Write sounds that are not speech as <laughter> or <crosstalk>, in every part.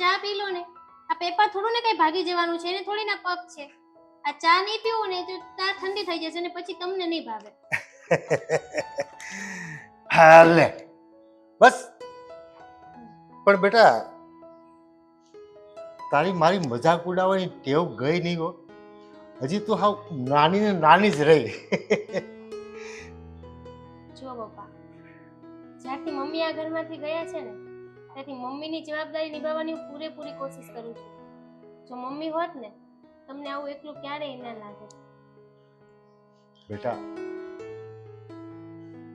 ચા પી લો ને. આ પેપર થોડું ને કઈ ભાગી જવાનું છે એને થોડી ના પગ છે. આ ચા નહીં પીવું ને તો ચા ઠંડી થઈ જશે ને પછી તમને નહીં ભાવે. <laughs> હાલે બસ. પણ બેટા તારી મારી મજાક ઉડાવવાની ટેવ ગઈ નહીં હો. હજી તું હાવ નાની ને નાની જ રહી. જો બાપા જ્યારથી મમ્મી આ ઘરમાંથી ગયા છે ને ત્યારથી મમ્મીની જવાબદારી નિભાવવાની હું પૂરેપૂરી કોશિશ કરું છું. જો મમ્મી હોત ને, તમને આવું એકલું ક્યારેય ના લાગે. બેટા,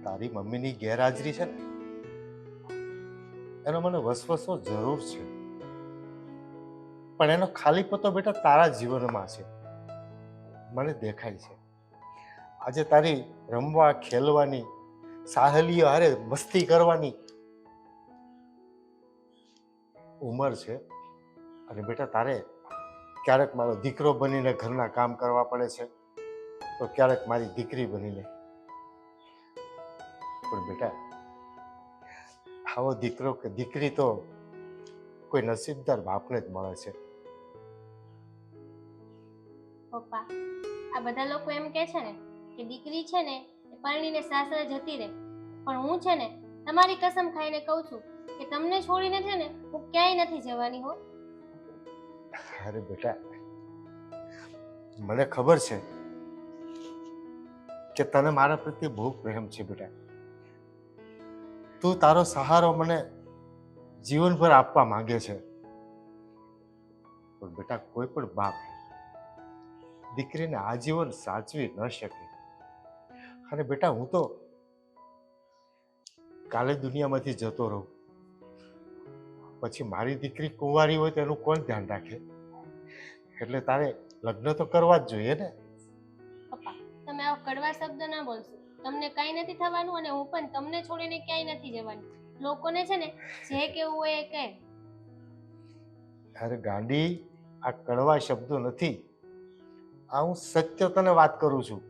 તારી મમ્મીની ગેરહાજરી છે ને, એનો મને વસવસો જરૂર છે. પણ એનો ખાલી પતો બેટા તારા જીવનમાં છે. મને દેખાય છે. આજે તારી રમવા, ખેલવાની સાહલીઓ હારે મસ્તી કરવાની ઉંમર છે. અને બેટા, તારે ક્યારેક મારો દીકરો બનીને ઘરના કામ કરવા પડે છે, તો ક્યારેક મારી દીકરી બનીને પણ બેટા, આવો દીકરો કે દીકરી તો કોઈ નસીબદાર બાપને જ મળે છે. પપ્પા, આ બધા લોકો એમ કહે છે ને કે દીકરી છે ને પરણીને સાસરે જતી રહે. પણ હું છે ને તમારી કસમ ખાઈને કહું છું કે તમને છોડીને છે ને હું ક્યાંય નથી જવાની હો. અરે બેટા, મને ખબર છે કે તને મારા પ્રત્યે બહુ પ્રેમ છે બેટા. તું તારો સહારો મને જીવનભર આપવા માંગે છે. પણ બેટા, કોઈ પણ બાપ દીકરીને આજીવન સાચવી ન શકે. અને બેટા, હું તો કાલે દુનિયામાંથી જતો રહું. પછી મારી દીકરી કુંવારી હોય તો એનું કોણ ધ્યાન રાખે? એટલે તારે લગ્ન તો કરવા જ જોઈએ ને. પપ્પા તમે આ કડવા શબ્દ ના બોલશો. તમને કાંઈ નથી થવાનું અને હું પણ તમને છોડીને ક્યાંય નથી જવાની. લોકોને છે ને જે કેવું હોય એ કહે. અરે ગાંડી આ કડવા શબ્દો નથી. આ હું સત્ય તને વાત કરું છું.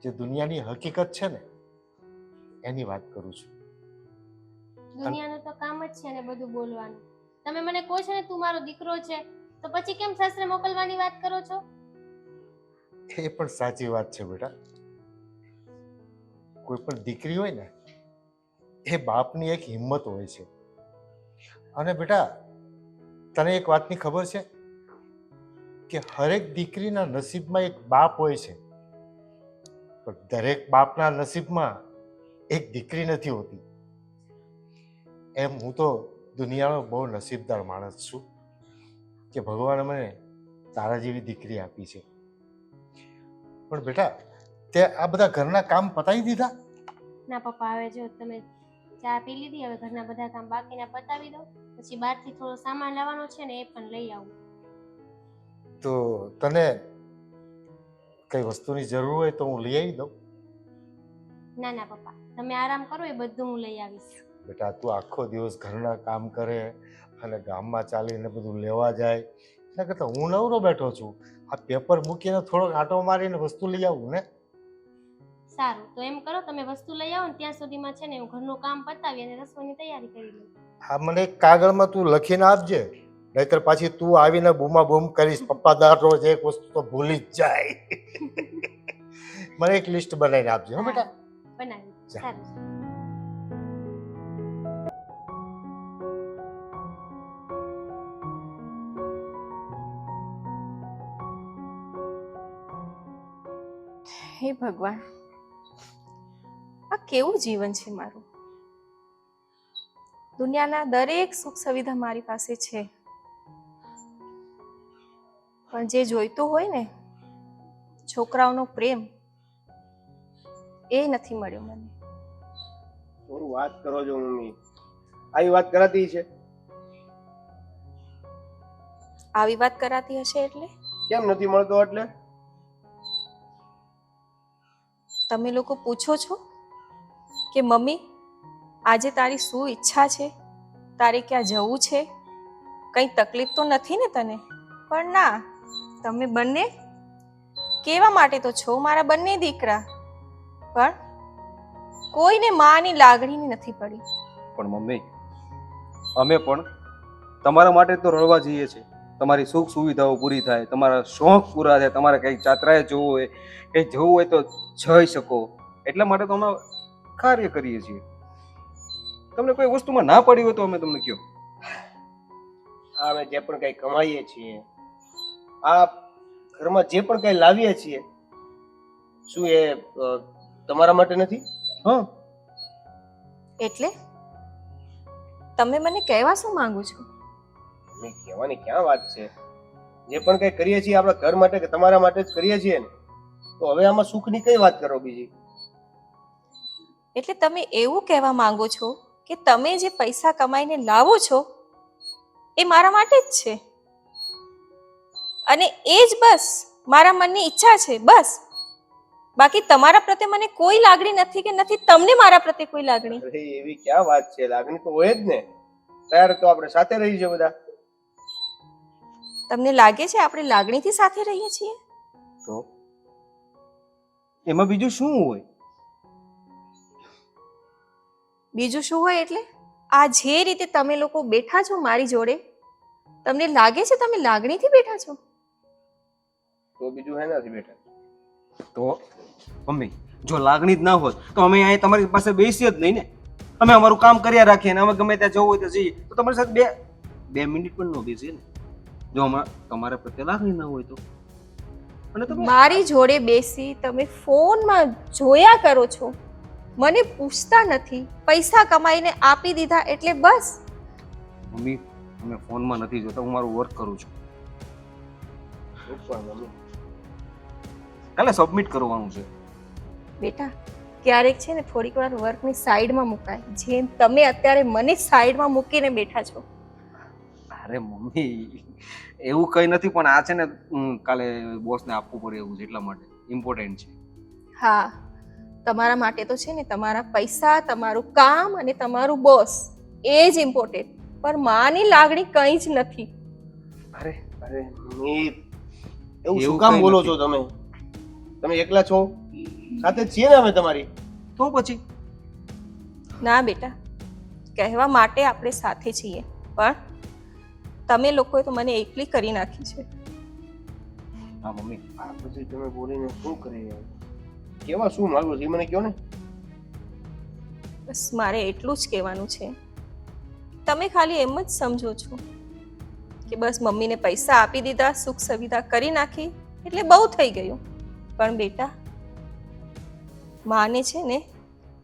જે દુનિયાની હકીકત છે ને એની વાત કરું છું. દુનિયાનું તો કામ જ છે ને બધું બોલવાનું. તમે મને કહો છો ને તું મારો દીકરો છે તો પછી કેમ સાસરે મોકલવાની વાત કરો છો? એ પણ સાચી વાત છે બેટા. કોઈ પણ દીકરી હોય ને એ બાપની એક હિંમત હોય છે. અને બેટા તને એક વાતની ખબર છે? કે હરેક દીકરીના નસીબમાં એક બાપ હોય છે. પણ દરેક બાપના નસીબમાં એક દીકરી નથી હોતી. એમ હું તો દુનિયાનો બહુ નસીબદાર માણસ છું કે ભગવાને મને તારા જેવી દીકરી આપી છે. પણ બેટા તે આ બધા ઘરના કામ પતાવી દીધા? ના પપ્પા હવે જો તમે ચા પી લીધી હવે ઘરના બધા કામ બાકીના પતાવી દો. પછી બહારથી થોડો સામાન લાવવાનો છે ને એ પણ લઈ આવું. તો તને કઈ વસ્તુની જરૂર હોય તો હું લઈ આવી દઉં? ના ના પપ્પા. તમે આરામ કરો એ બધું હું લઈ આવીશ. બેટા તું આખો દિવસ ઘરના કામ કરે અને ગામમાં ચાલીને બધું લેવા જાય. એના કરતાં હું નવરો બેઠો છું. આ પેપર મૂકીને થોડોક આંટો મારીને વસ્તુ લઈ આવું ને. સારું તો એમ કરો તમે વસ્તુ લઈ આવો ને ત્યાં સુધીમાં છે ને હું ઘરનું કામ પતાવી અને રસોઈની તૈયારી કરી લઉં. આ મને કાગળમાં તું લખીને આપજે. નહીતર પાછી તું આવીને બૂમા બૂમ કરીશ પપ્પા દર રોજ એક વસ્તુ તો ભૂલી જ જાય. <laughs> મને એક લિસ્ટ બનાવીને આપજે હો બેટા. બનાવી સારું. હે ભગવાન આ કેવું જીવન છે મારું? દુનિયાના દરેક સુખ સુવિધા મારી પાસે છે. પણ જે જોઈતું હોય ને છોકરાઓનો પ્રેમ એ નથી મળ્યો મને. વાત કરો છો મમ્મી. આવી વાત કરાતી છે આવી વાત કરાતી હશે એટલે? કેમ નથી મળતો એટલે? તમે લોકો પૂછો છો કે, મમ્મી, આજે તારી શું ઈચ્છા છે? તારે ક્યાં જવું છે? કંઈ તકલીફ તો નથી ને તને? પણ ના, તમે બંને કેવા માટે તો છો? મારા બંને દીકરા. પણ કોઈને માની લાગણીની નથી પડી. પણ મમ્મી, અમે પણ તમારા માટે તો રડવા જઈએ છીએ. તમારી સુખ સુવિધાઓ પૂરી થાય તમારા શોખ પૂરા થાય તમારે કંઈક જાત્રાએ જવું હોય કંઈક જવું હોય તો જઈ શકો. એટલા માટે તો અમે કાર્ય કરીએ છીએ. તમને કોઈ વસ્તુમાં ના પડી હોય તો અમે તમને કહો. અમે જે પણ કંઈ કમાઈએ છીએ આ ઘરમાં જે પણ કંઈ લાવીએ છીએ શું એ તમારા માટે નથી? હા. એટલે? તમે મને કહેવા શું માંગો છો? મેં કહેવાની ક્યાં વાત છે? જે પણ કંઈ કરીએ છીએ આપણા ઘર માટે કે તમારા માટે જ કરીએ છીએ ને તો હવે આમાં સુખની કઈ વાત કરો બીજી? એટલે તમે એવું કહેવા માંગો છો કે તમે જે પૈસા કમાઈને લાવો છો એ મારા માટે જ છે. અને એ જ બસ મારા મનની ઈચ્છા છે બસ. બાકી તમારા પ્રત્યે મને કોઈ લાગણી નથી કે નથી તમને મારા પ્રત્યે કોઈ લાગણી. અરે એવી ક્યાં વાત છે? લાગણી તો હોય જ ને. ત્યારે તો આપણે સાથે રહી છે બધા. તમને લાગે છે આપણે લાગણીથી સાથે રહીએ છીએ? તો? એમાં બીજું શું હોય? બીજું શું હોય એટલે? આ જે રીતે તમે લોકો બેઠા છો મારી જોડે તમને લાગે છે તમે લાગણીથી બેઠા છો? તો બીજું હે નથી બેઠા તો મમ્મી જો લાગણી જ ના હોત તો અમે અહીંયા તમારી પાસે બેસીએ જ નહીં ને. અમે અમારું કામ કર્યા રાખીએ ને અમે ગમે ત્યાં જવું હોય તો જઈએ. તો તમારી સાથે બે બે મિનિટ પણ ન બેસીએ ને. જો તમારા પ્રત્યે લાગણી ના હોય તો. અને તમે મારી જોડે બેસી તમે ફોનમાં જોયા કરો છો. મને પૂછતા નથી. પૈસા કમાઈને આપી દીધા એટલે બસ. મમ્મી અમે ફોનમાં નથી જોતા હું મારું વર્ક કરું છું. કાલે સબમિટ કરવાનું છે. બેટા ક્યારેક છે ને થોડીક વાર વર્કની સાઈડમાં મુકાય. જેમ તમે અત્યારે મને સાઈડમાં મૂકીને બેઠા છો. અરે મમ્મી એવું કંઈ નથી પણ આ છે ને કાલે બોસને આપવું પડે એવું છે એટલા માટે. ઇમ્પોર્ટન્ટ છે. હા તમારા માટે તો છે ને તમારા પૈસા તમારું કામ અને તમારું બોસ એ જ ઇમ્પોર્ટન્ટ પણ માની લાગણી કંઈ જ નથી. અરે અરે મમ્મી એવું એવું શું કામ બોલો છો તમે? તમે એકલા છો? સાથે છીએ ને અમે તમારી? તો પછી? ના બેટા કહેવા માટે આપણે સાથે છીએ. પણ તમે લોકોએ તો મને એકલી કરી નાખી છે. હા મમ્મી આ બધું તમે બોલીને શું કરી રહ્યા કેવા શું માંગો છો? મને કહો ને? બસ મારે એટલું જ કહેવાનું છે. તમે ખાલી એમ જ સમજો છો કે બસ મમ્મીને પૈસા આપી દીધા સુખ સુવિધા કરી નાખી એટલે બહુ થઈ ગયું. પણ બેટા માને છે ને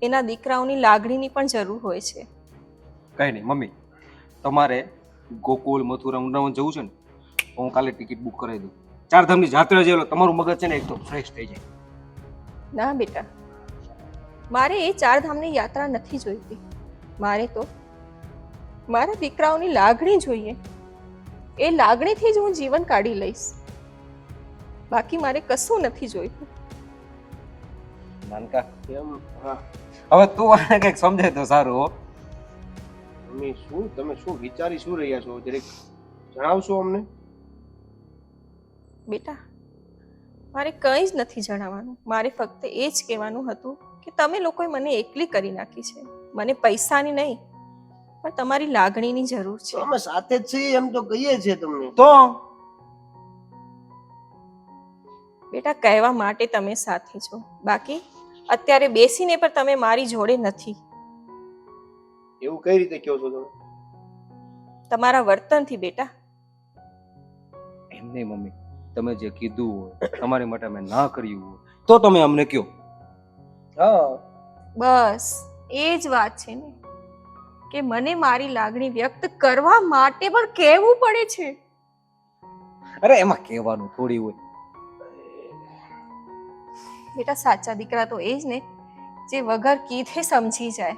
એના દીકરાઓની લાગણીની પણ જરૂર હોય છે. કઈ નહીં મમ્મી તમારે ગોકુલ મથુરા વૃંદાવન જવું છે ને હું કાલે ટિકિટ બુક કરાવી દઉં. ચાર ધામની જાત્રા જેવો તમારું મગજ છે ને એકદમ ફ્રેશ થઈ જાય. ના બેટા મારે એ ચાર ધામની યાત્રા નથી જોઈતી. મારે તો મારા દીકરાઓની લાગણી જોઈએ. એ લાગણીથી જ હું જીવન કાઢી લઈશ. બાકી મારે કશું નથી જોઈતું. નાનકા હવે તું આને કંઈક સમજાય તો સારું મમ્મી શું તમે શું વિચારી શું રહ્યા છો? જરીક જણાવશો અમને? બેટા મારે કંઈ જ નથી જણાવવાનું. મારે ફક્ત એ જ કહેવાનું હતું કે તમે લોકોએ મને એકલી કરી નાખી છે. મને પૈસાની નહીં પણ તમારી લાગણીની જરૂર છે. અમે સાથે જ છીએ એમ તો કહીએ છીએ તમને. તો? બેટા કહેવા માટે તમે સાથે છો. બાકી અત્યારે બેસીને પણ તમે મારી જોડે નથી. એવું કઈ રીતે કહો છો તમે? તમારા વર્તનથી બેટા. એમ નહીં મમ્મી. તમે જે કીધું હોય તમારી માટે મેં ના કર્યું હોય તો તમે અમને કહો. હા. બસ એ જ વાત છે ને કે મને મારી લાગણી વ્યક્ત કરવા માટે પણ કહેવું પડે છે. અરે એમાં કહેવાનું થોડી હોય. બેટા સાચા દીકરા તો એ જ ને જે વગર કીધે સમજી જાય.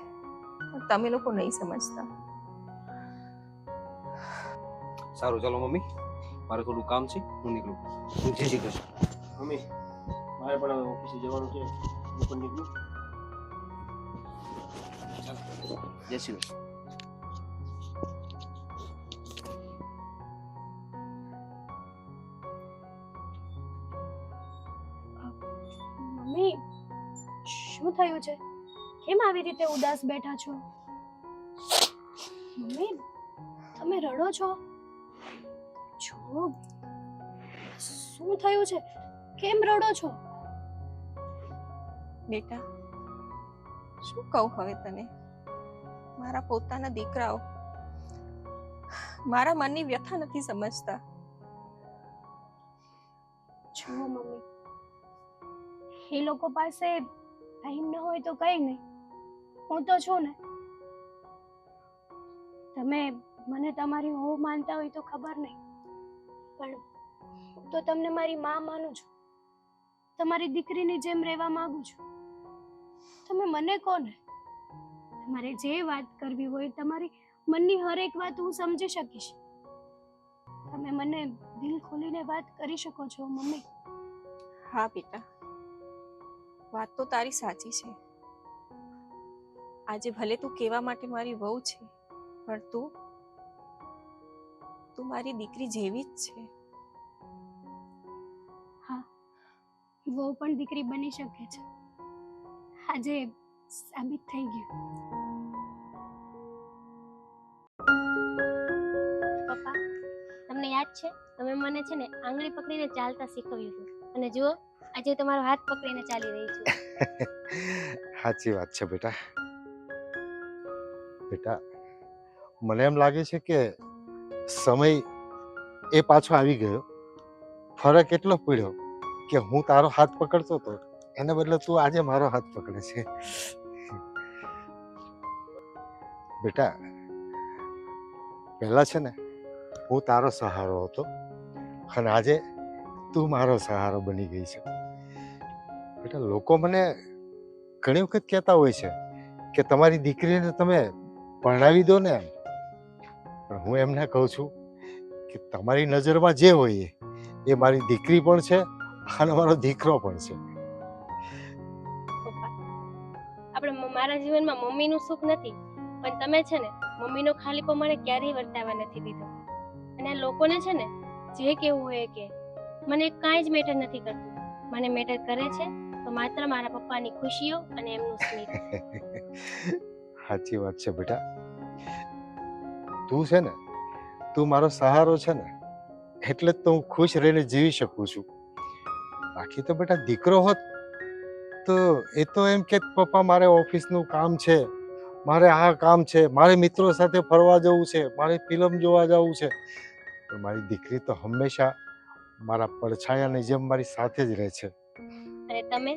પણ તમે લોકો નહીં સમજતા. સારું ચાલો મમ્મી. મારે થોડું કામ છે હું નીકળું. જય શ્રી કૃષ્ણ મમ્મી મારે પણ હવે ઓફિસે જવાનું છે. હું પણ નીકળું. ચાલો. જય શ્રી કૃષ્ણ. મમ્મી શું થયું છે? કેમ આવી રીતે ઉદાસ બેઠા છો? મમ્મી તમે રડો છો? જો શું થયું છે? કેમ રડો છો? બેટા શું કહું હવે તને? મારા પોતાના દીકરાઓ મારા મનની વ્યથા નથી સમજતા. જો મમ્મી. એ લોકો પાસે ટાઈમ ન હોય તો કઈ નહીં. હું તો છું ને. તમે મને તમારી હોવ માનતા હોય તો ખબર નહીં. પણ તો તમને મારી માં માનું છું. તમારી દીકરીની જેમ રહેવા માંગુ છું. તમે મને કોને તમારે જે વાત કરવી હોય, તમારી મનની હરેક વાત હું સમજી શકીશ. તમે મને દિલ ખોલીને વાત કરી શકો છો, મમ્મી. હા, બેટા. વાત તો તારી સાચી છે. આજે ભલે તું કેવા માટે મારી વહુ છે પણ તું તું મારી દીકરી જેવી જ છે. હા વહુ પણ દીકરી બની શકે છે. આજે સાબિત થઈ ગયું. પપ્પા તમને યાદ છે? તમે મને છે ને આંગળી પકડીને ચાલતા શીખવ્યું હતું. અને જુઓ આજે તમારો હાથ પકડીને ચાલી રહી છું. <laughs> સાચી વાત છે બેટા. બેટા, મને એમ લાગે છે કે સમય એ પાછો આવી ગયો. ફરક એટલો પડ્યો કે હું તારો હાથ પકડતો હતો એને બદલે તું આજે મારો હાથ પકડે છે. બેટા, પહેલા છે ને, હું તારો સહારો હતો અને આજે તું મારો સહારો બની ગઈ છે. બેટા, લોકો મને ઘણી વખત કહેતા હોય છે કે તમારી દીકરીને તમે ભણાવી દો ને એમ. પણ હું એમને કહું છું કે તમારી નજરમાં જે હોય એ, એ મારી દીકરી પણ છે અને મારો દીકરો પણ છે. આપણે મારા જીવનમાં મમ્મીનું સુખ નથી પણ તમે છે ને મમ્મીનો ખાલીપો મને ક્યારેય વર્તાવા નથી દીધો. અને લોકોને છે ને જે કેવું હોય કે મને કાંઈ જ મેટર નથી કરતું. મને મેટર કરે છે તો માત્ર મારા પપ્પાની ખુશીઓ અને એમનું સ્મિત. <laughs> સાચી વાત છે બેટા. તું છે ને, તું મારો સહારો છે ને, એટલે જ તો હું ખુશ રહીને જીવી શકું છું. બાકી તો બેટા દીકરો હોત તો એ તો એમ કે પપ્પા મારે ઓફિસનું કામ છે, મારે આ કામ છે, મારે મિત્રો સાથે ફરવા જવું છે, મારે ફિલ્મ જોવા જવું છે. તો મારી દીકરી તો હંમેશા મારા પડછાયાની જેમ મારી સાથે જ રહે છે. અને તમે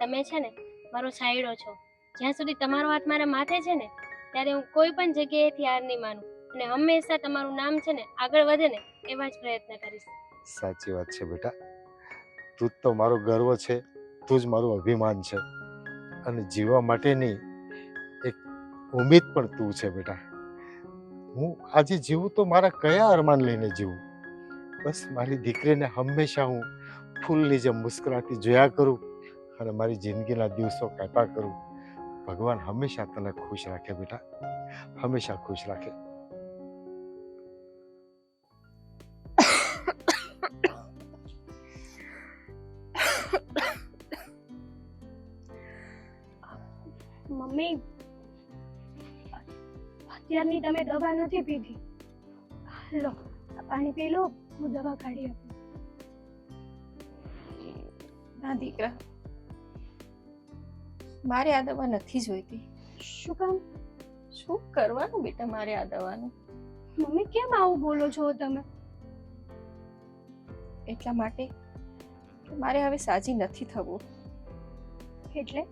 તમે છે ને, મારો છાંયડો છો. જ્યાં સુધી તમારો હાથ મારા માથે છે ને, ત્યારે હું કોઈ પણ જગ્યાએથી હાર નહીં માનું. અને હંમેશા તમારું નામ છે ને, આગળ વધે ને, એવા જ પ્રયત્ન કરીશ. સાચી વાત છે બેટા. તું જ તો મારો ગર્વ છે, તું જ મારું અભિમાન છે. અને જીવવા માટેની એક ઉમેદ પણ તું છે બેટા. હું આજે જીવું તો મારા કયા અરમાન લઈને જીવું? બસ મારી દીકરીને હંમેશા હું ફૂલની જેમ મુસ્કરાતી જોયા કરું અને મારી જિંદગીના દિવસો કાપ્યા કરું. ભગવાન હંમેશા તને ખુશ રાખે બેટા હંમેશા ખુશ રાખે મમ્મી અત્યારની તમે દવા નથી પીધી? લો આ પાણી પી લો હું દવા કાઢી આપું. ના દીકરા. મારે આ દવા નથી જોઈતી. શું કામ? શું કરવાનું બેટા મારે આ દવાનું? મમ્મી કેમ આવું બોલો છો તમે? એટલા માટે મારે હવે સાજી નથી થવું. એટલે?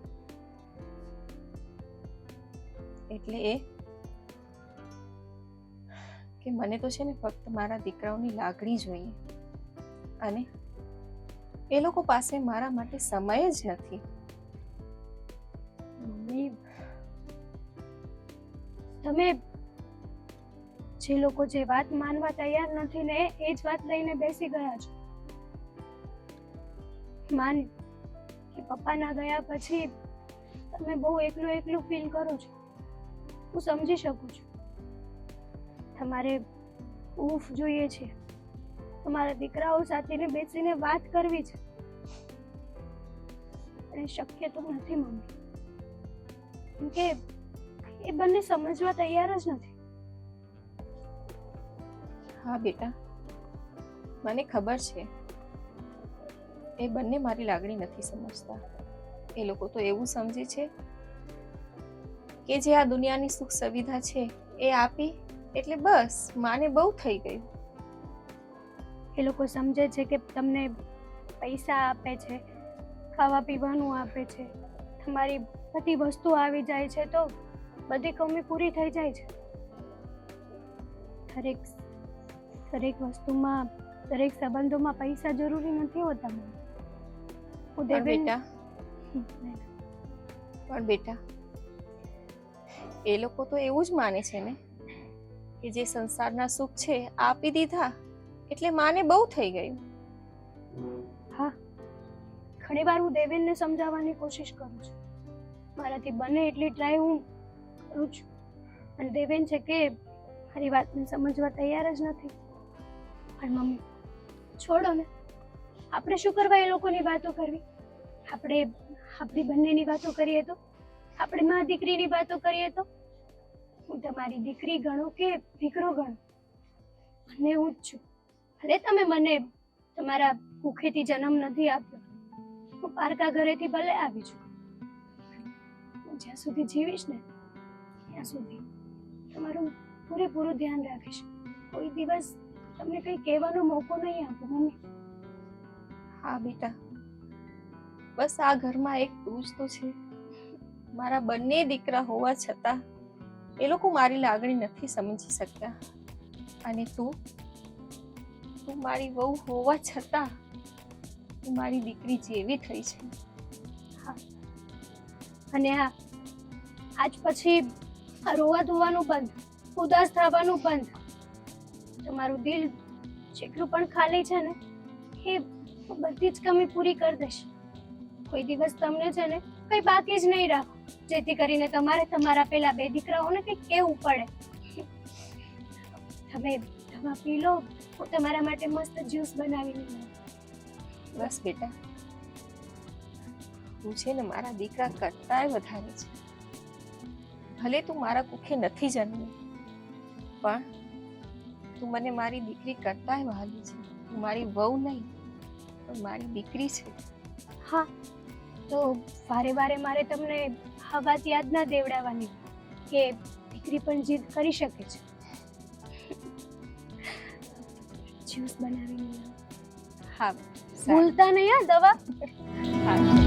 એટલે એ કે મને તો છે ને ફક્ત મારા દીકરાઓની લાગણી જોઈએ. અને એ લોકો પાસે મારા માટે સમય જ નથી. તમે જે લોકો જે વાત માનવા તૈયાર નથી ને એ જ વાત લઈને બેસી ગયા છો. માન કે પપ્પા ના ગયા પછી તમે બહુ એકલું એકલું ફીલ કરો છો. હું સમજી શકું છું. તમારે ઊફ જોઈએ છે. તમારા દીકરાઓ સાથે બેસીને વાત કરવી છે. એ શક્ય તો નથી મમ્મી. કેમ કે એ બંને સમજવા તૈયાર જ નથી. હા બેટા. મને ખબર છે. એ બંને મારી લાગણી નથી સમજતા. એ લોકો તો એવું સમજે છે કે જે આ દુનિયાની સુખ સુવિધા છે એ આપી એટલે બસ માને બહુ થઈ ગયું. એ લોકો સમજે છે કે તમને પૈસા આપે છે ખાવા પીવાનું આપે છે. તમારી બધી વસ્તુ આવી જાય છે તો બધી કમી પૂરી થઈ જાય છે. દરેક દરેક વસ્તુમાં દરેક સંબંધોમાં પૈસા જરૂરી નથી હોતા મને. હું દેવેન બેટા પણ બેટા એ લોકો તો એવું જ માને છે ને કે જે સંસારના સુખ છે આપી દીધા એટલે માને બહુ થઈ ગયું. ઘણી વાર હું દેવેનને સમજાવવાની કોશિશ કરું છું. મારાથી બને એટલી ટ્રાય હું કરું છું. અને દેવેન છે કે મારી વાતને સમજવા તૈયાર જ નથી. પણ મમ્મી, છોડો ને. આપણે શું કરવા એ લોકોની વાતો કરવી? આપણે આપણી બંનેની વાતો કરીએ તો? આપણે મા દીકરીની વાતો કરીએ તો? હું તમારી દીકરી ગણો કે દીકરો ગણો? અને હું જ છું. ભલે તમે મને તમારા ભૂખેથી જન્મ નથી આપ્યો. હું પારકા ઘરેથી ભલે આવી છું. જ્યાં સુધી જીવીશ ને ત્યાં સુધી તમારું પૂરેપૂરું ધ્યાન રાખીશ. કોઈ દિવસ તમને કંઈ કહેવાનો મોકો નહીં આપું મમ્મી. હા બેટા. બસ આ ઘરમાં એક તું જ તો છે. મારા બંને દીકરા હોવા છતાં એ લોકો મારી લાગણી નથી સમજી શકતા અને તું? તું મારી વહુ હોવા છતાં તું મારી દીકરી જેવી થઈ છે. અને હા આજ પછી રોવા ધોવાનું બંધ, ઉદાસ થવાનું બંધ. તમારું દિલ જેટલું પણ ખાલી છે ને, એ બધી જ કમી પૂરી કરી દેશ. કોઈ દિવસ તમને છે ને, કંઈ બાકી જ નહીં રાખો. જેથી કરીને તમારે તમારા પેલા બે દીકરાઓને કંઈક કહેવું પડે. તમે દવા પી લો, હું તમારા માટે મસ્ત જ્યુસ બનાવી. બસ બેટા. હું છે ને મારા દીકરા કરતાંય વધારે છે. ભલે તું મારા કુખે નથી જન્મી પણ તું મને મારી દીકરી કરતાંય વહાલી છે. તું મારી વહુ નહીં પણ મારી દીકરી છે. હા તો વારે વારે મારે તમને આ વાત યાદ ના દેવડાવવાની કે દીકરી પણ જીદ કરી શકે છે. જ્યુસ બનાવીને હા. ભૂલતા નહીં આ દવા? હા.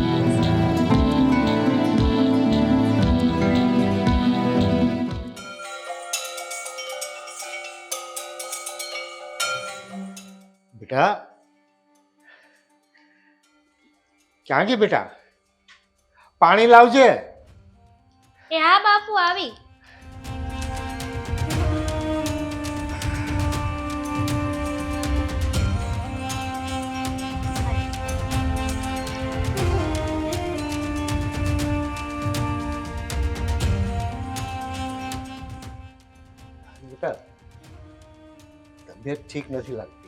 બેટા ક્યાં ગઈ બેટા? પાણી લાવજે. એ હા બાપુ આવી. બેટા તબિયત ઠીક નથી લાગતી.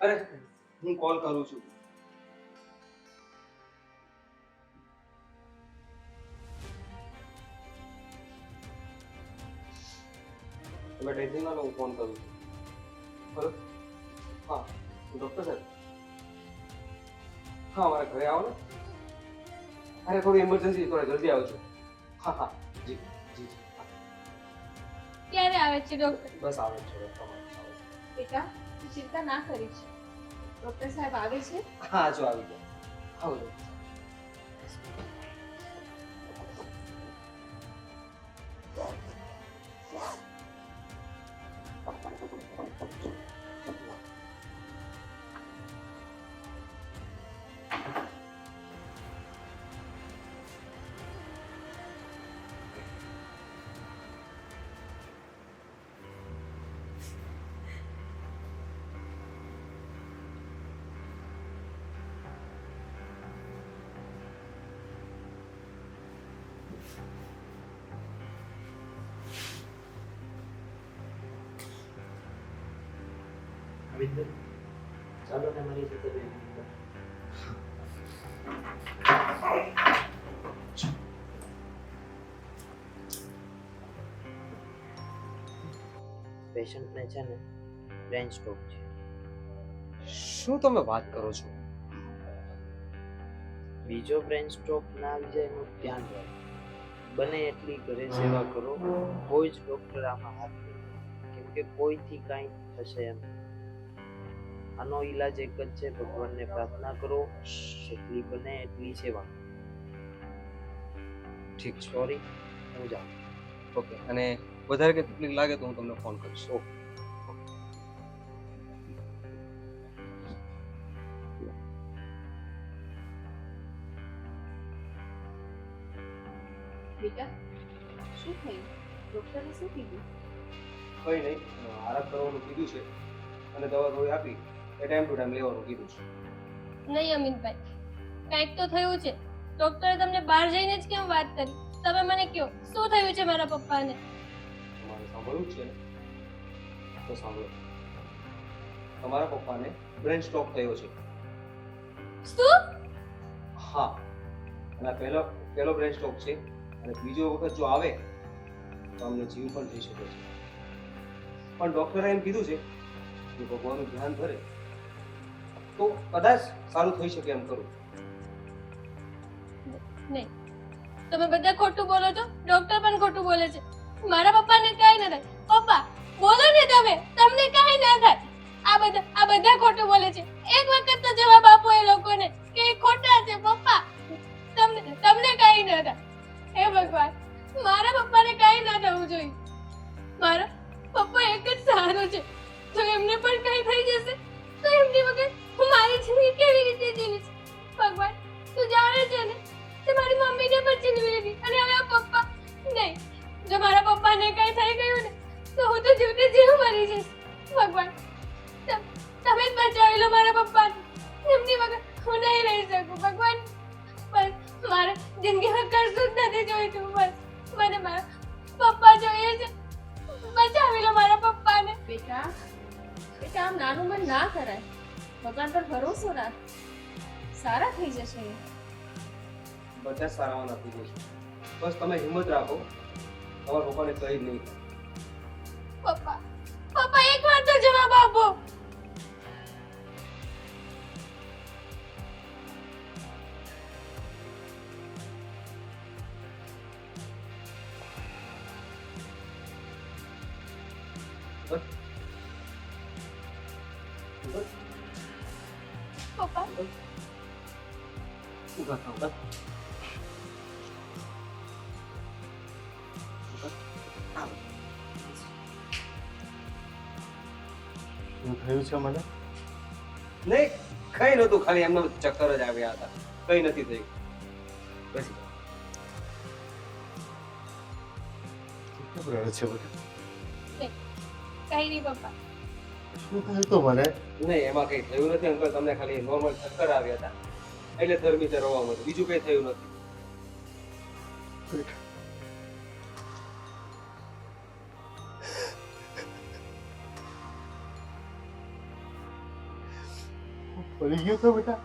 અરે હું કોલ કરું છું. તમે ટેન્શન ના લો હું ફોન કરું છું. બરોબર? હા ડૉક્ટર સાહેબ. હા મારા ઘરે આવો ને. અરે થોડી ઇમરજન્સી થોડા જલ્દી આવજો. હા હા જી જી જી ક્યારે આવે છે ડોક્ટર બસ આવે છે. બેટા? ચિંતા ના કરીશ. ડોક્ટર સાહેબ આવે છે? હા જો આવી ગયા આવજો ચાલો ને મારી સાથે બેન. પેશન્ટને છે ને બ્રેન સ્ટ્રોક છે. શું તમે વાત કરો છો? બીજો બ્રેન સ્ટ્રોક ના આવી જાય એનું ધ્યાન રાખો. બને એટલી ઘરે સેવા કરો. કોઈ જ ડોક્ટર આમાં હાથ નહીં કેમ કે કોઈથી કાંઈ થશે એમ. આનો ઈલાજ એક જ છે ભગવાનને પ્રાર્થના કરો જેટલી બને એટલી સેવા. ઠીક સોરી હું જાઉં. ઓકે અને વધારે કે તકલીફ લાગે તો હું તમને ફોન કરીશ. બેટા શું થયું? ડોક્ટરે શું કીધું? કઈ નહીં આરામ કરવાનું કીધું છે. અને દવા ગોળી આપી. એ ટાઈમ ટુ ટાઈમ લેવાનું કીધું છે. નહીં અમિતભાઈ કંઈક તો થયું છે. ડોક્ટરે તમને બહાર જઈને જ કેમ વાત કરી? તમે મને કહો શું થયું છે મારા પપ્પાને? તમારે સાંભળવું છે. તો સાંભળો. તમારા પપ્પાને બ્રેન સ્ટ્રોક થયો છે. શું? હા. અને પહેલો પહેલો બ્રેન સ્ટ્રોક છે. અને બીજો વખત જો આવે તો અમને જીવ પણ થઈ શકે છે. પણ ડોક્ટરે એમ કીધું છે કે ભગવાનનું ધ્યાન ધરે તો કદાચ સારું થઈ શકે એમ કરું. નહીં. તમે બધા ખોટું બોલો છો ડોક્ટર પણ ખોટું બોલે છે. મારા પપ્પાને કાંઈ ના થાય. પપ્પા, બોલો ને તમે, તમને કાંઈ ના થાય. આ બધા આ બધા ખોટું બોલે છે. એક વખત તો જવાબ આપો એ લોકોને કે ખોટા છે, પપ્પા. તમને તમને કાંઈ ના થાય. હે ભગવાન, મારા પપ્પાને કાંઈ ના થવું જોઈએ. મારા પપ્પા એક જ સહારો છે. જો એમને પણ કાંઈ થઈ જશે? તો એમની વગર મારી જિંદગી કેવી રીતે જીવીશ? ભગવાન, તું જાણે છે ને તે મારી મમ્મીને પણ ચીનવી લીધી અને હવે પપ્પા નહીં. જો મારા પપ્પાને કઈ થઈ ગયું ને, તો હું તો જીવતે જીવ મરી જઈશ. ભગવાન તમે જ બચાવી લો મારા પપ્પાને. એમની વગર હું નહીં રહી શકું, ભગવાન. બસ, મારે જિંદગીમાં કશું જ નથી જોઈતું, બસ. મને મારા પપ્પા જોઈએ છે. બચાવી લો મારા પપ્પાને. બેટા બેટા, આમ નાનું મન ના કરાય. ભગવાન પર ભરોસો રાખ. સારા થઈ જશે. બધા સારામાં નથી જશે બસ તમે હિંમત રાખો. તમારા પપ્પાને કઈ નહીં પપ્પા. પપ્પા. થયું છે મને? નહીં કઈ નતું ખાલી એમનો ચક્કર જ આવ્યા હતા. કઈ નથી થયું. બેસી. રડે છે બધા? કઈ નહીં પપ્પા. શું થયું તો મને? નહીં એમાં કઈ થયું નથી અંકલ તમને ખાલી નોર્મલ ચક્કર આવ્યા હતા. એટલે ધર્મી તે રોવા મળ્યું બીજું કઈ થયું નથી. પડી ગયો તો બેટા.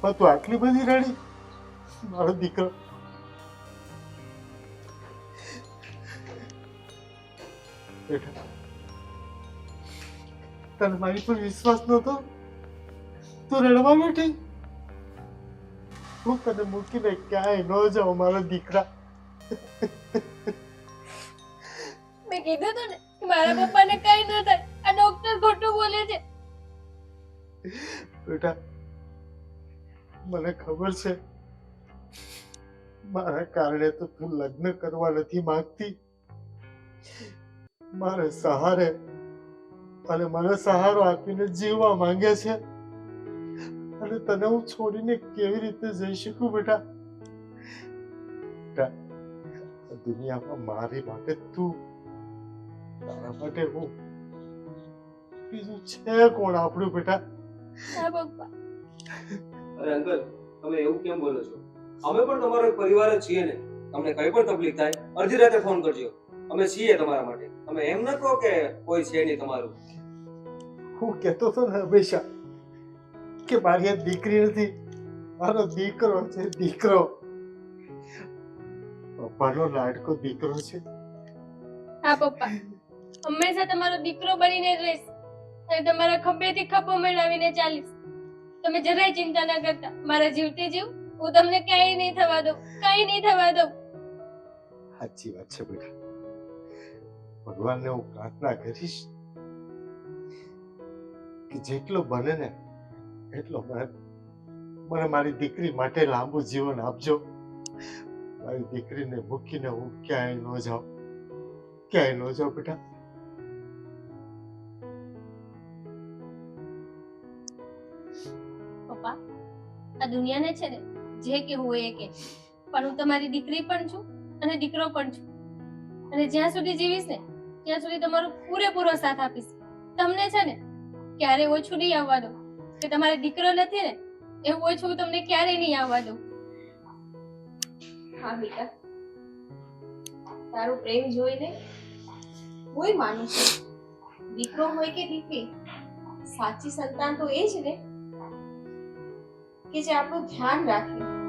પણ તું આટલી બધી રડી? મારો દીકરો. બેટા તને મારી પર વિશ્વાસ નહોતો? તું રડવા બેઠી હું તને મૂકીને ક્યાંય ન જાઉં મારા દીકરા. મેં કીધું તું ને મારા પપ્પાને કઈ ન થાય. આ ડોક્ટર ખોટું બોલે છે. બેટા મને ખબર છે મારા કારણે તો તું લગ્ન કરવા નથી માંગતી. મારે સહારે અને મને સહારો આપીને જીવવા માંગે છે. અને તને હું છોડીને કેવી રીતે જઈ શકું બેટા? દુનિયામાં મારી માટે તું તારા માટે હું બીજું છે કોણ આપણું બેટા? અરે અંકલ તમે એવું કેમ બોલો છો? અમે પણ તમારો એક પરિવાર જ છીએ ને. તમને કઈ પણ તકલીફ થાય અડધી રાતે ફોન કરજો. અમે છીએ તમારા માટે. તમે એમ ન કહો કે કોઈ છે નહીં તમારું. હું કહેતો હતો ને હંમેશા કે મારી આ દીકરી નથી મારો દીકરો છે દીકરો. પપ્પાનો લાડકો દીકરો છે. હા પપ્પા. હંમેશા તમારો દીકરો બનીને જ રહીશ. અને તમારા ખભેથી ખભો મેળવીને ચાલીશ. તમે જરાય ચિંતા ના કરતા. મારા જીવતે જીવ હું તમને ક્યાંય નહીં થવા દઉં કઈ નહીં થવા દઉં. સાચી વાત છે બેટા. ભગવાનને હું પ્રાર્થના કરીશ કે જેટલું બને ને એટલો મને મારી દીકરી માટે લાંબુ જીવન આપજો. મારી દીકરીને મૂકીને હું ક્યાંય ન જાઉં. ક્યાંય ન જાઉં બેટા. પપ્પા, આ દુનિયાને છે ને જે કે હું એ કે પણ હું તમારી દીકરી પણ છું અને દીકરો પણ છું. અને જ્યાં સુધી જીવીશ ને, ત્યાં સુધી તમારો પૂરેપૂરો સાથ આપીશ. તમને છે ને ક્યારે ઓછું નહીં આવવા દઉં કે તમારે દીકરો નથી ને, એવું ઓછું તમને ક્યારેય નહીં આવવા દઉં હા, બેટા. તારો પ્રેમ જોઈને કોઈ માનું છું દીકરો હોય કે દીકરી, સાચી સંતાન તો એ જ ને કે જે આપણું ધ્યાન રાખે.